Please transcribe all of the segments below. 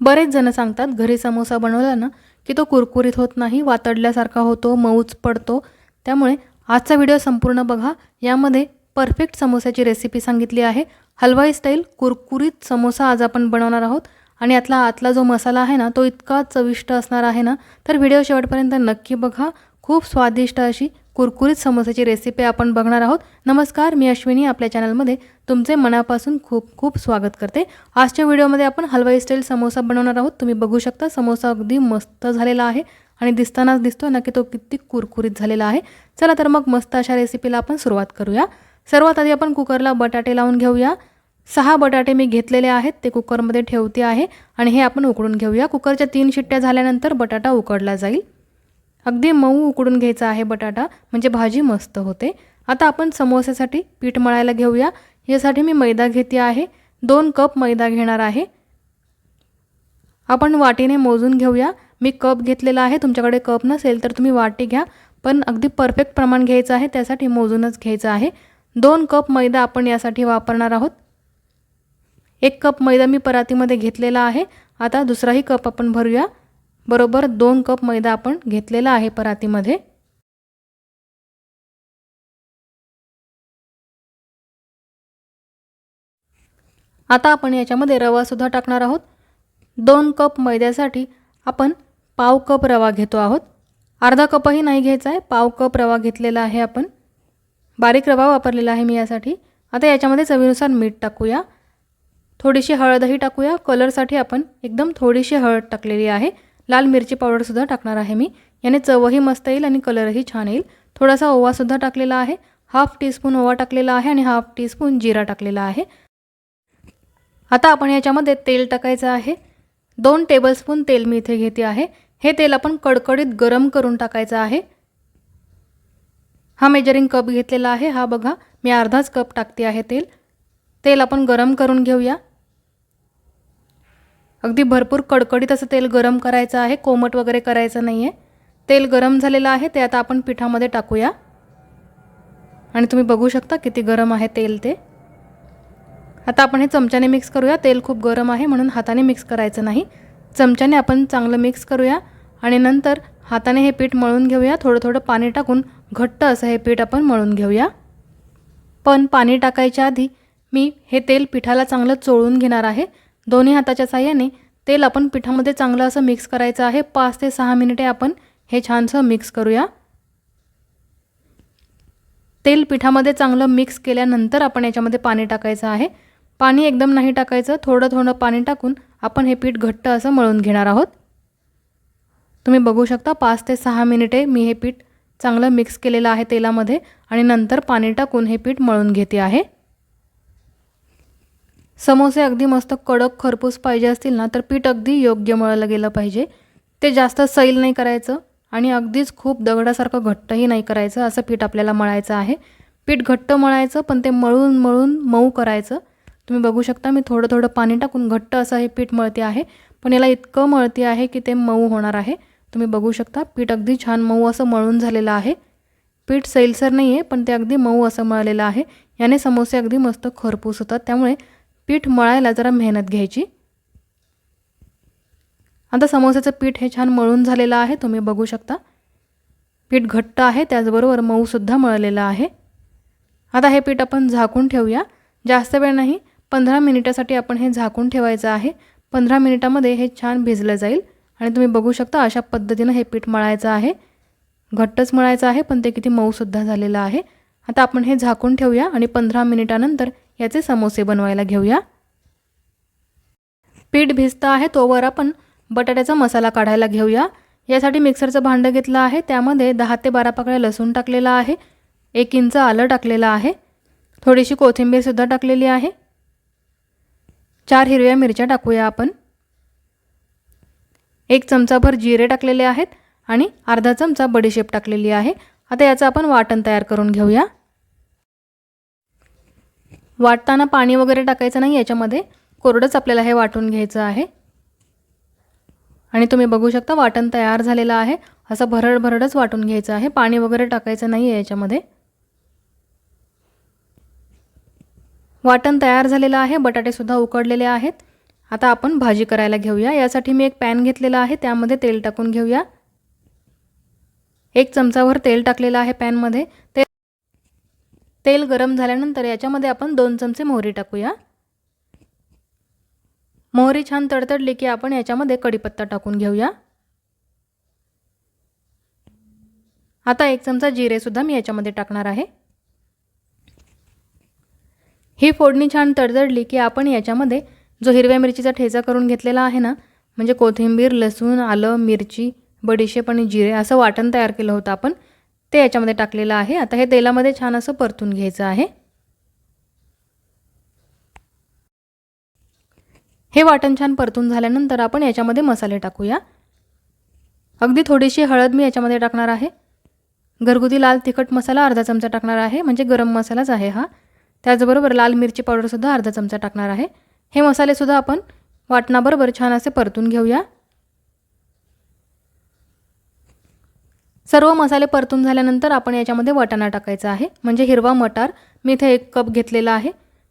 बरेच जण सांगतात घरी समोसा बनवला ना की तो कुरकुरीत होत नाही वातडल्यासारखा होतो मऊच पडतो. त्यामुळे आजचा व्हिडिओ संपूर्ण बघा. यामध्ये परफेक्ट समोस्याची रेसिपी सांगितली आहे. हलवाई स्टाईल कुरकुरीत समोसा आज आपण बनवणार आहोत. आणि यातला आतला जो मसाला आहे ना तो इतका चविष्ट असणार आहे ना तर व्हिडिओ शेवटपर्यंत नक्की बघा. खूप स्वादिष्ट अशी कुरकुरीत समोसाची रेसिपी आपण बघणार आहोत. नमस्कार मी अश्विनी आपल्या चॅनलमध्ये तुमचे मनापासून खूप खूप स्वागत करते. आजच्या व्हिडिओमध्ये आपण हलवाई स्टाईल समोसा बनवणार आहोत. तुम्ही बघू शकता समोसा अगदी मस्त झालेला आहे आणि दिसतानाच दिसतो ना की तो किती कुरकुरीत झालेला आहे. चला तर मग मस्त अशा रेसिपीला आपण सुरुवात करूया. सर्वात आधी आपण कुकरला बटाटे लावून घेऊया. सहा बटाटे मी घेतलेले आहेत ते कुकरमध्ये ठेवते आहे आणि हे आपण उकडून घेऊया. कुकरच्या तीन शिट्ट्या झाल्यानंतर बटाटा उकडला जाईल. अगदी मऊ उकडून घ्यायचा आहे बटाटा म्हणजे भाजी मस्त होते. आता आपण समोस्यासाठी पीठ मळायला घेऊया. यासाठी मी मैदा घेते आहे. दोन कप मैदा घेणार आहे. आपण वाटीने मोजून घेऊया. मी कप घेतलेला आहे. तुमच्याकडे कप नसेल तर तुम्ही वाटी घ्या. पण अगदी परफेक्ट प्रमाण घ्यायचं आहे. त्यासाठी मोजूनच घ्यायचं आहे. दोन कप मैदा आपण यासाठी वापरणार आहोत. एक कप मैदा मी परातीमध्ये घेतलेला आहे. आता दुसराही कप आपण भरूया. बरोबर दोन कप मैदा आपण घेतलेला आहे परातीमध्ये. आता आपण याच्यामध्ये रवासुद्धा टाकणार आहोत. दोन कप मैद्यासाठी आपण पाव कप रवा घेतो आहोत. अर्धा कपही नाही घ्यायचा आहे पाव कप रवा घेतलेला आहे आपण. बारीक रवा वापरलेला आहे मी यासाठी. आता याच्यामध्ये चवीनुसार मीठ टाकूया. थोडीशी हळदही टाकूया. कलरसाठी आपण एकदम थोडीशी हळद टाकलेली आहे. लाल मिरची पावडरसुद्धा टाकणार आहे मी. याने चवही मस्त येईल आणि कलरही छान येईल. थोडासा ओवासुद्धा टाकलेला आहे. हाफ टीस्पून ओवा टाकलेला आहे आणि हाफ टीस्पून जिरा टाकलेला आहे. आता आपण याच्यामध्ये तेल टाकायचं आहे. दोन टेबलस्पून तेल मी इथे घेते आहे. हे तेल आपण कडकडीत गरम करून टाकायचं आहे. हा मेजरिंग कप घेतलेला आहे. हा बघा मी अर्धाच कप टाकते आहे तेल. तेल आपण गरम करून घेऊया. अगदी भरपूर कडकडीत असं तेल गरम करायचं आहे कोमट वगैरे करायचं नाही आहे तेल गरम झालेलं आहे ते आता आपण पिठामध्ये टाकूया. आणि तुम्ही बघू शकता किती गरम आहे तेल ते. आता आपण हे चमच्याने मिक्स करूया. तेल खूप गरम आहे म्हणून हाताने मिक्स करायचं नाही. चमच्याने आपण चांगलं मिक्स करूया. आणि नंतर हाताने हे पीठ मळून घेऊया. थोडं थोडं पाणी टाकून घट्ट असं हे पीठ आपण मळून घेऊया. पण पाणी टाकायच्या आधी मी हे तेल पिठाला चांगलं चोळून घेणार आहे. दोन्ही हाताच्या साह्याने तेल आपण पिठामध्ये चांगलं असं मिक्स करायचं आहे. पाच ते सहा मिनिटे आपण हे छानसं मिक्स करूया. तेल पिठामध्ये चांगलं मिक्स केल्यानंतर आपण याच्यामध्ये पाणी टाकायचं आहे. पाणी एकदम नाही टाकायचं थोडं थोडं पाणी टाकून आपण हे पीठ घट्ट असं मळून घेणार आहोत. तुम्ही बघू शकता पाच ते सहा मिनिटे मी हे पीठ चांगलं मिक्स केलेलं आहे तेलामध्ये आणि नंतर पाणी टाकून हे पीठ मळून घेते आहे. समोसे अगदी मस्त कडक खरपूस पाहिजे असतील ना तर पीठ अगदी योग्य मळलं गेलं पाहिजे. ते जास्त सैल नाही करायचं आणि अगदीच खूप दगडासारखं घट्टही नाही करायचं असं पीठ आपल्याला मळायचं आहे. पीठ घट्ट मळायचं पण ते मळून मळून मऊ करायचं. तुम्ही बघू शकता मी थोडं थोडं पाणी टाकून घट्ट असं हे पीठ मळते आहे पण याला इतकं मळते आहे की ते मऊ होणार आहे. तुम्ही बघू शकता पीठ अगदी छान मऊ असं मळून झालेलं आहे. पीठ सैलसर नाही आहे पण ते अगदी मऊ असं मळलेलं आहे. याने समोसे अगदी मस्त खरपूस होतात. त्यामुळे पीठ मळायला जरा मेहनत घ्यायची. आता समोस्याचं पीठ हे छान मळून झालेलं आहे तुम्ही बघू शकता. पीठ घट्ट आहे त्याचबरोबर मऊसुद्धा मळलेलं आहे. आता हे पीठ आपण झाकून ठेवूया. जास्त वेळ नाही पंधरा मिनिटासाठी आपण हे झाकून ठेवायचं आहे. पंधरा मिनिटामध्ये हे छान भिजलं जाईल. आणि तुम्ही बघू शकता अशा पद्धतीनं हे पीठ मळायचं आहे. घट्टच मळायचं आहे पण ते किती मऊसुद्धा झालेलं आहे. आता आपण हे झाकून ठेवूया आणि पंधरा मिनिटानंतर याचे समोसे बनवायला घेऊया. पीठ भिजतं आहे तोवर आपण बटाट्याचा मसाला काढायला घेऊया. यासाठी मिक्सरचं भांडं घेतलं आहे. त्यामध्ये दहा ते बारा पाकळ्या लसूण टाकलेला आहे. एक इंच आलं टाकलेलं आहे. थोडीशी कोथिंबीरसुद्धा टाकलेली आहे. चार हिरव्या मिरच्या टाकूया आपण. एक चमचाभर जिरे टाकलेले आहेत आणि अर्धा चमचा बडीशेप टाकलेली आहे. आता याचं आपण वाटण तयार करून घेऊया. वाटताना पाणी वगैरे टाकायचं नाही याच्यामध्ये. कोरडंच आपल्याला हे वाटून घ्यायचं आहे. आणि तुम्ही बघू शकता वाटण तयार झालेलं आहे. असं भरड भरडच वाटून घ्यायचं आहे. पाणी वगैरे टाकायचं नाही आहे याच्यामध्ये. वाटण तयार झालेलं आहे. बटाटेसुद्धा उकडलेले आहेत. आता आपण भाजी करायला घेऊया. यासाठी मी एक पॅन घेतलेला आहे. त्यामध्ये तेल टाकून घेऊया. एक चमचाभर तेल टाकलेलं आहे पॅनमध्ये. ते तेल गरम झाल्यानंतर याच्यामध्ये आपण दोन चमचे मोहरी टाकूया. मोहरी छान तडतडली की आपण याच्यामध्ये कढीपत्ता टाकून घेऊया. आता एक चमचा जिरेसुद्धा मी याच्यामध्ये टाकणार आहे. ही फोडणी छान तडतडली की आपण याच्यामध्ये जो हिरव्या मिरचीचा ठेचा करून घेतलेला आहे ना म्हणजे कोथिंबीर लसूण आलं मिरची बडीशेप आणि जिरे असं वाटण तयार केलं होतं आपण. ते याच्यामध्ये टाकलेलं आहे. आता हे तेलामध्ये छान असं परतून घ्यायचं आहे. हे वाटण छान परतून झाल्यानंतर आपण याच्यामध्ये मसाले टाकूया. अगदी थोडीशी हळद मी याच्यामध्ये टाकणार आहे. घरगुती लाल तिखट मसाला अर्धा चमचा टाकणार आहे. म्हणजे गरम मसालाच आहे हा. त्याचबरोबर लाल मिरची पावडरसुद्धा अर्धा चमचा टाकणार आहे. हे मसालेसुद्धा आपण वाटणाबरोबर छान असे परतून घेऊया. सर्व मसाले परतून झाल्यानंतर आपण याच्यामध्ये वाटाणा टाकायचा आहे. म्हणजे हिरवा मटार मी इथे एक कप घेतलेला आहे.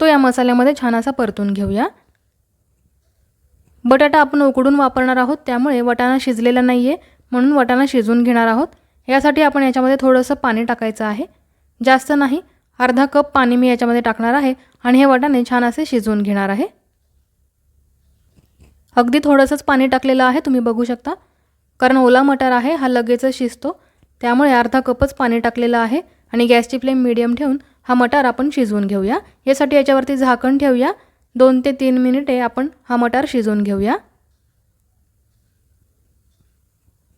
तो या मसाल्यामध्ये छान असा परतून घेऊया. बटाटा आपण उकडून वापरणार आहोत त्यामुळे वाटाणा शिजलेला नाही आहे म्हणून वाटाणा शिजवून घेणार आहोत. यासाठी आपण याच्यामध्ये थोडंसं पाणी टाकायचं आहे. जास्त नाही अर्धा कप पाणी मी याच्यामध्ये टाकणार आहे आणि हे वाटाणे छान असे शिजवून घेणार आहे. अगदी थोडंसंच पाणी टाकलेलं आहे तुम्ही बघू शकता. कारण ओला मटार आहे हा लगेचच शिजतो. त्यामुळे अर्धा कपच पाणी टाकलेलं आहे आणि गॅसची फ्लेम मिडियम ठेवून हा मटार आपण शिजवून घेऊया. यासाठी याच्यावरती झाकण ठेवूया. दोन ते तीन मिनिटे आपण हा मटार शिजवून घेऊया.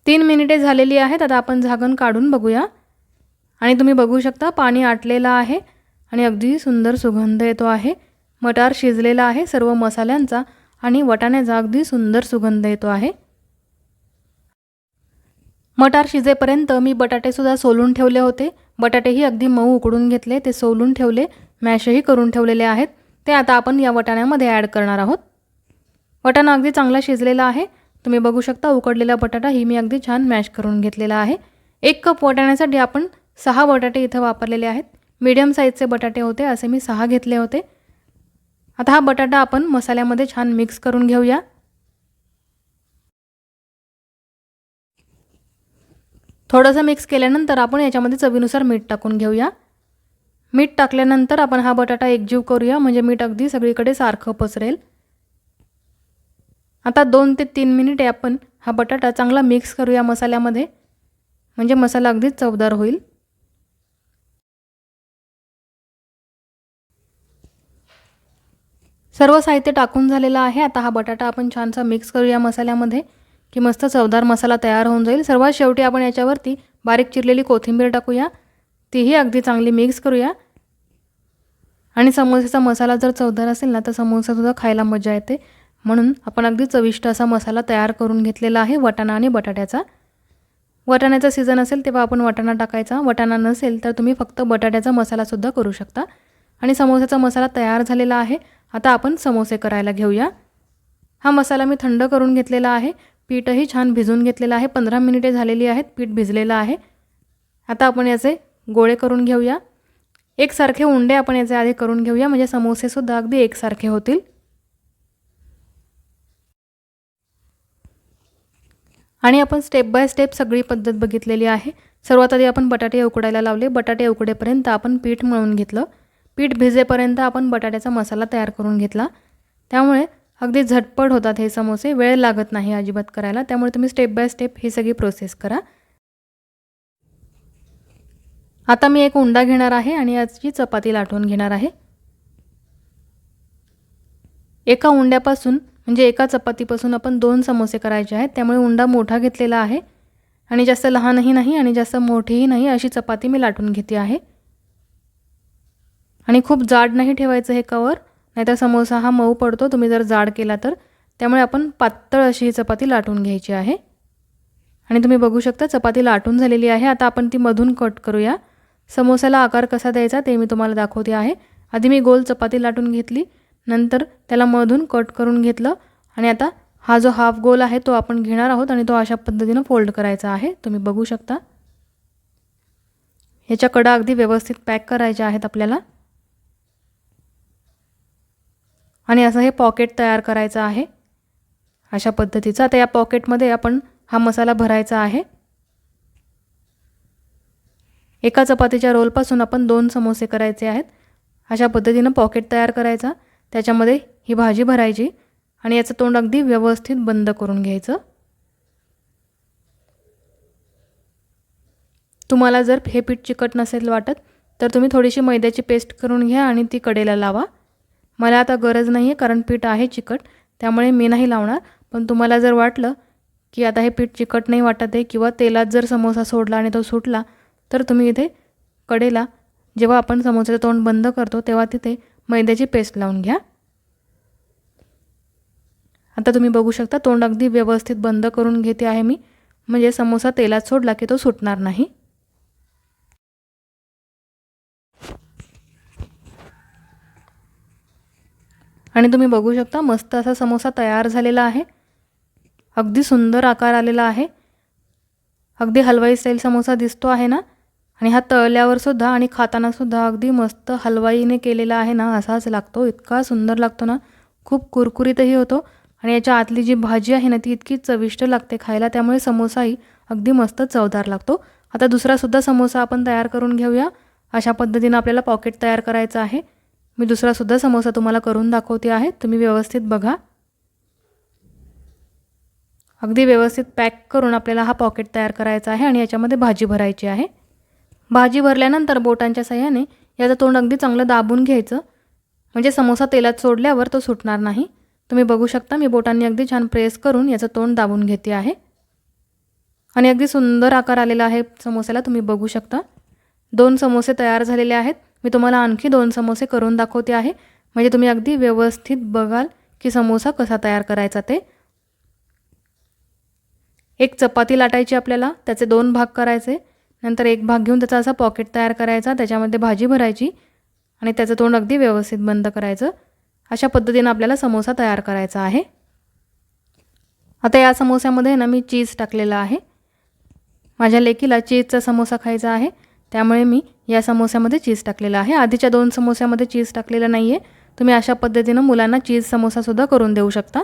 तीन मिनिटे झालेली आहेत आता आपण झाकण काढून बघूया. आणि तुम्ही बघू शकता पाणी आटलेलं आहे आणि अगदी सुंदर सुगंध येतो आहे. मटार शिजलेला आहे सर्व मसाल्यांचा आणि वटाण्याचा अगदी सुंदर सुगंध येतो आहे. मटार शिजेपर्यंत मी बटाटेसुद्धा सोलून ठेवले होते. बटाटेही अगदी मऊ उकडून घेतले. ते सोलून ठेवले. मॅशही करून ठेवलेले आहेत. ते आता आपण या वटाण्यामध्ये ॲड करणार आहोत. वटाणा अगदी चांगला शिजलेला आहे. तुम्ही बघू शकता उकडलेला बटाटा ही मी अगदी छान मॅश करून घेतलेला आहे. एक कप वटाण्यासाठी आपण सहा बटाटे इथं वापरलेले आहेत. मीडियम साईजचे बटाटे होते असे मी सहा घेतले होते. आता हा बटाटा आपण मसाल्यामध्ये छान मिक्स करून घेऊया. थोडंसं मिक्स केल्यानंतर आपण याच्यामध्ये चवीनुसार मीठ टाकून घेऊया. मीठ टाकल्यानंतर आपण हा बटाटा एकजीव करूया म्हणजे मीठ अगदी सगळीकडे सारखं पसरेल. आता दोन ते तीन मिनिटे आपण हा बटाटा चांगला मिक्स करूया मसाल्यामध्ये म्हणजे मसाला अगदीच चवदार होईल. सर्व साहित्य टाकून झालेलं आहे. आता हा बटाटा आपण छानसा मिक्स करूया मसाल्यामध्ये. की मस्त चवदार मसाला तयार होऊन जाईल. सर्वात शेवटी आपण याच्यावरती बारीक चिरलेली कोथिंबीर टाकूया. तीही अगदी चांगली मिक्स करूया. आणि समोसेचा मसाला जर चवदार असेल ना तर समोसासुद्धा खायला मजा येते. म्हणून आपण अगदी चविष्ट असा मसाला तयार करून घेतलेला आहे वटाणा आणि बटाट्याचा. वटाण्याचा सीझन असेल तेव्हा आपण वटाणा टाकायचा. वटाणा नसेल तर तुम्ही फक्त बटाट्याचा मसालासुद्धा करू शकता. आणि समोसाचा मसाला तयार झालेला आहे. आता आपण समोसे करायला घेऊया. हा मसाला मी थंड करून घेतलेला आहे. पीठही छान भिजून घेतलेलं आहे. पंधरा मिनिटे झालेली आहेत पीठ भिजलेलं आहे. आता आपण याचे गोळे करून घेऊया. एकसारखे उंडे आपण याचे आधी करून घेऊया. म्हणजे समोसेसुद्धा अगदी एकसारखे होतील. आणि आपण स्टेप बाय स्टेप सगळी पद्धत बघितलेली आहे. सर्वात आधी आपण बटाटे उकडायला लावले. बटाटे उकडेपर्यंत आपण पीठ मळून घेतलं. पीठ भिजेपर्यंत आपण बटाट्याचा मसाला तयार करून घेतला. त्यामुळे अगदी झटपट होतात हे समोसे. वेळ लागत नाही अजिबात करायला. त्यामुळे तुम्ही स्टेप बाय स्टेप ही सगळी प्रोसेस करा. आता मी एक उंडा घेणार आहे आणि याची चपाती लाटून घेणार आहे. एका उंड्यापासून म्हणजे एका चपातीपासून आपण दोन समोसे करायचे आहेत. त्यामुळे उंडा मोठा घेतलेला आहे आणि जास्त लहानही नाही आणि जास्त मोठीही नाही अशी चपाती मी लाटून घेते आहे. आणि खूप जाड नाही ठेवायचं हे कवर नाहीतर समोसा हा मऊ पडतो तुम्ही जर जाड केला तर. त्यामुळे आपण पातळ अशी ही चपाती लाटून घ्यायची आहे. आणि तुम्ही बघू शकता चपाती लाटून झालेली आहे. आता आपण ती मधून कट करूया. समोसाला आकार कसा द्यायचा ते मी तुम्हाला दाखवते आहे. आधी मी गोल चपाती लाटून घेतली नंतर त्याला मधून कट करून घेतलं. आणि आता हा जो हाफ गोल आहे तो आपण घेणार आहोत आणि तो अशा पद्धतीनं फोल्ड करायचा आहे. तुम्ही बघू शकता. ह्याच्या कडा अगदी व्यवस्थित पॅक करायच्या आहेत आपल्याला. आणि असं हे पॉकेट तयार करायचं आहे. अशा पद्धतीचं आता या पॉकेटमध्ये आपण हा मसाला भरायचा आहे. एका चपातीच्या रोलपासून आपण दोन समोसे करायचे आहेत. अशा पद्धतीनं पॉकेट तयार करायचा. त्याच्यामध्ये ही भाजी भरायची आणि याचं तोंड अगदी व्यवस्थित बंद करून घ्यायचं. तुम्हाला जर हे पीठ चिकट नसेल वाटत तर तुम्ही थोडीशी मैद्याची पेस्ट करून घ्या आणि ती कडेला लावा. मला आता गरज नाही आहे कारण पीठ आहे चिकट त्यामुळे मी नाही लावणार. पण तुम्हाला जर वाटलं की आता हे पीठ चिकट नाही वाटत आहे किंवा तेलात जर समोसा सोडला आणि तो सुटला तर तुम्ही इथे कडेला जेव्हा आपण समोसाचं तोंड बंद करतो तेव्हा तिथे मैद्याची पेस्ट लावून घ्या. आता तुम्ही बघू शकता तोंड अगदी व्यवस्थित बंद करून घेते आहे मी. म्हणजे समोसा तेलात सोडला की तो सुटणार नाही. आणि तुम्ही बघू शकता मस्त असा समोसा तयार झालेला आहे. अगदी सुंदर आकार आलेला आहे. अगदी हलवाई स्टाईल समोसा दिसतो आहे ना? आणि हा तळल्यावर सुद्धा आणि खातानासुद्धा अगदी मस्त हलवाईने केलेला आहे ना? असाच लागतो. इतका सुंदर लागतो ना? खूप कुरकुरीतही होतो. आणि याच्या आतली जी भाजी आहे ना ती इतकी चविष्ट लागते खायला. त्यामुळे समोसाही अगदी मस्त चवदार लागतो. आता दुसरासुद्धा समोसा आपण तयार करून घेऊया. अशा पद्धतीनं आपल्याला पॉकेट तयार करायचं आहे. मी दुसरासुद्धा समोसा तुम्हाला करून दाखवते आहे. तुम्ही व्यवस्थित बघा. अगदी व्यवस्थित पॅक करून आपल्याला हा पॉकेट तयार करायचा आहे आणि याच्यामध्ये भाजी भरायची आहे. भाजी भरल्यानंतर बोटांच्या सहाय्याने याचं तोंड अगदी चांगलं दाबून घ्यायचं. म्हणजे समोसा तेलात सोडल्यावर तो सुटणार नाही. तुम्ही बघू शकता मी बोटांनी अगदी छान प्रेस करून याचं तोंड दाबून घेते आहे. आणि अगदी सुंदर आकार आलेला आहे समोस्याला तुम्ही बघू शकता. दोन समोसे तयार झालेले आहेत. मी तुम्हाला आणखी दोन समोसे करून दाखवते आहे. म्हणजे तुम्ही अगदी व्यवस्थित बघाल की समोसा कसा तयार करायचा ते. एक चपाती लाटायची आपल्याला त्याचे दोन भाग करायचे. नंतर एक भाग घेऊन त्याचा असा पॉकेट तयार करायचा त्याच्यामध्ये भाजी भरायची आणि त्याचं तोंड अगदी व्यवस्थित बंद करायचं. अशा पद्धतीनं आपल्याला समोसा तयार करायचा आहे. आता या समोस्यामध्ये ना मी चीज टाकलेला आहे. माझ्या लेकीला चीजचा समोसा खायचा आहे. त्यामुळे मी या समोस्यामध्ये चीज टाकलेला आहे. आधीच्या दोन समोस्यामध्ये चीज टाकलेलं नाही आहे तुम्ही अशा पद्धतीनं मुलांना चीज समोसासुद्धा करून देऊ शकता.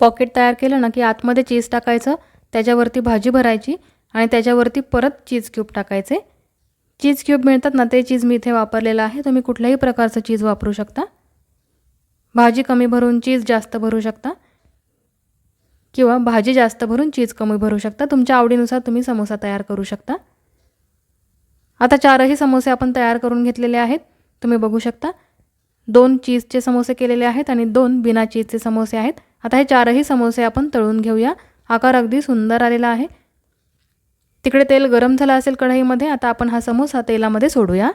पॉकेट तयार केलं ना की आतमध्ये चीज टाकायचं त्याच्यावरती भाजी भरायची आणि त्याच्यावरती परत चीज क्यूब टाकायचे. चीज क्यूब मिळतात ना ते चीज मी इथे वापरलेलं आहे. तुम्ही कुठल्याही प्रकारचं चीज वापरू शकता. भाजी कमी भरून चीज जास्त भरू शकता. किंवा भाजी जास्त भरून चीज कमी भरू शकता. तुमच्या आवडीनुसार तुम्ही समोसा तयार करू शकता. आता चारही समोसे आपण तयार करून घेतलेले आहेत. तुम्ही बघू शकता. दोन चीजचे समोसे केलेले आहेत आणि दोन बिना चीजचे समोसे आहेत. आता हे चारही समोसे आपण तळून घेऊया. आकार अगदी सुंदर आलेला आहे. तिकडे तेल गरम झालं असेल कढईमध्ये आता आपण हा समोसा तेलामध्ये सोडूया.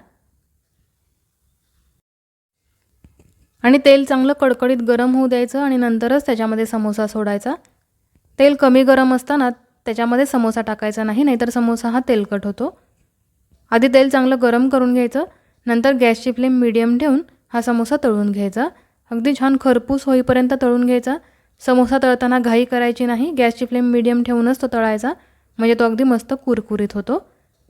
आणि तेल चांगलं कडकडीत गरम होऊ द्यायचं आणि नंतरच त्याच्यामध्ये समोसा सोडायचा. तेल कमी गरम असताना त्याच्यामध्ये समोसा टाकायचा नाही नाहीतर समोसा हा तेलकट होतो. आधी तेल चांगलं गरम करून घ्यायचं नंतर गॅसची फ्लेम मिडियम ठेवून हा समोसा तळून घ्यायचा. अगदी छान खरपूस होईपर्यंत तळून घ्यायचा. समोसा तळताना घाई करायची नाही गॅसची फ्लेम मिडियम ठेवूनच तो तळायचा म्हणजे तो अगदी मस्त कुरकुरीत होतो.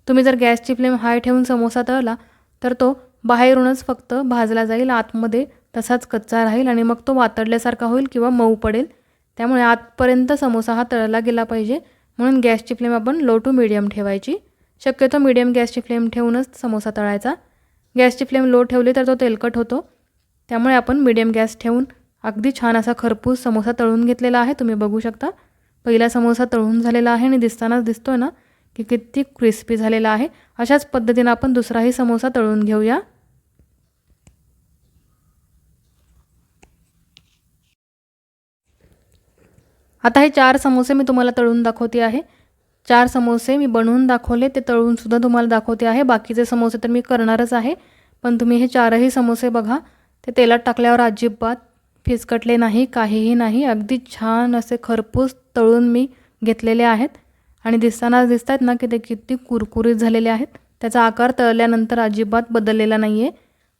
तुम्ही जर गॅसची फ्लेम हाय ठेवून समोसा तळला तर तो बाहेरूनच फक्त भाजला जाईल आतमध्ये तसाच कच्चा राहील आणि मग तो वातडल्यासारखा होईल किंवा मऊ पडेल. त्यामुळे आतपर्यंत समोसा हा तळला गेला पाहिजे. म्हणून गॅसची फ्लेम आपण लो टू मिडियम ठेवायची. शक्यतो मिडियम गॅसची फ्लेम ठेवूनच समोसा तळायचा. गॅसची फ्लेम लो ठेवली तर तो तेलकट होतो. त्यामुळे आपण मिडियम गॅस ठेवून अगदी छान असा खरपूस समोसा तळून घेतलेला आहे तुम्ही बघू शकता. पहिला समोसा तळून झालेला आहे आणि दिसतानाच दिसतो ना की किती क्रिस्पी झालेला आहे. अशाच पद्धतीनं आपण दुसराही समोसा तळून घेऊया. आता हे चार समोसे मी तुम्हाला तळून दाखवते आहे. चार समोसे मी बनवून दाखवले ते तळूनसुद्धा तुम्हाला दाखवते आहे. बाकीचे समोसे तर मी करणारच आहे. पण तुम्ही हे चारही समोसे बघा ते तेलात टाकल्यावर अजिबात फिसकटले नाही काहीही नाही. अगदी छान असे खरपूस तळून मी घेतलेले आहेत. आणि दिसताना दिसत आहेत ना की ते किती कुरकुरीत झालेले आहेत. त्याचा आकार तळल्यानंतर अजिबात बदललेला नाही आहे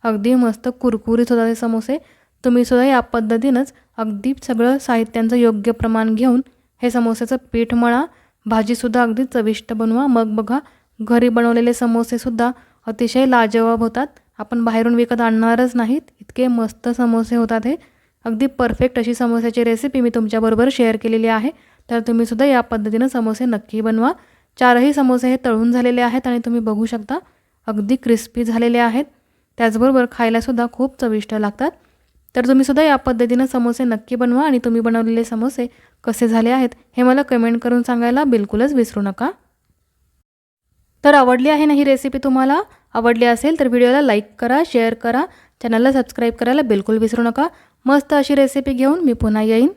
अगदी मस्त कुरकुरीत होता ते समोसे. तुम्हीसुद्धा या पद्धतीनंच अगदी सगळं साहित्यांचं योग्य प्रमाण घेऊन हे समोस्याचं पीठ मळा भाजीसुद्धा अगदी चविष्ट बनवा. मग बघा घरी बनवलेले समोसेसुद्धा अतिशय लाजवाब होतात. आपण बाहेरून विकत आणणारच नाहीत. इतके मस्त समोसे होतात हे. अगदी परफेक्ट अशी समोस्याची रेसिपी मी तुमच्याबरोबर शेअर केलेली आहे. तर तुम्हीसुद्धा या पद्धतीनं समोसे नक्की बनवा. चारही समोसे हे तळून झालेले आहेत आणि तुम्ही बघू शकता अगदी क्रिस्पी झालेले आहेत. त्याचबरोबर खायलासुद्धा खूप चविष्ट लागतात. तर तुम्हीसुद्धा या पद्धतीनं समोसे नक्की बनवा आणि तुम्ही बनवलेले समोसे कसे झाले आहेत हे मला कमेंट करून सांगायला बिलकुलच विसरू नका. तर आवडली आहे ना ही रेसिपी तुम्हाला? आवडली असेल तर व्हिडिओला लाईक करा शेअर करा चॅनलला सबस्क्राईब करायला बिलकुल विसरू नका. मस्त अशी रेसिपी घेऊन मी पुन्हा येईन.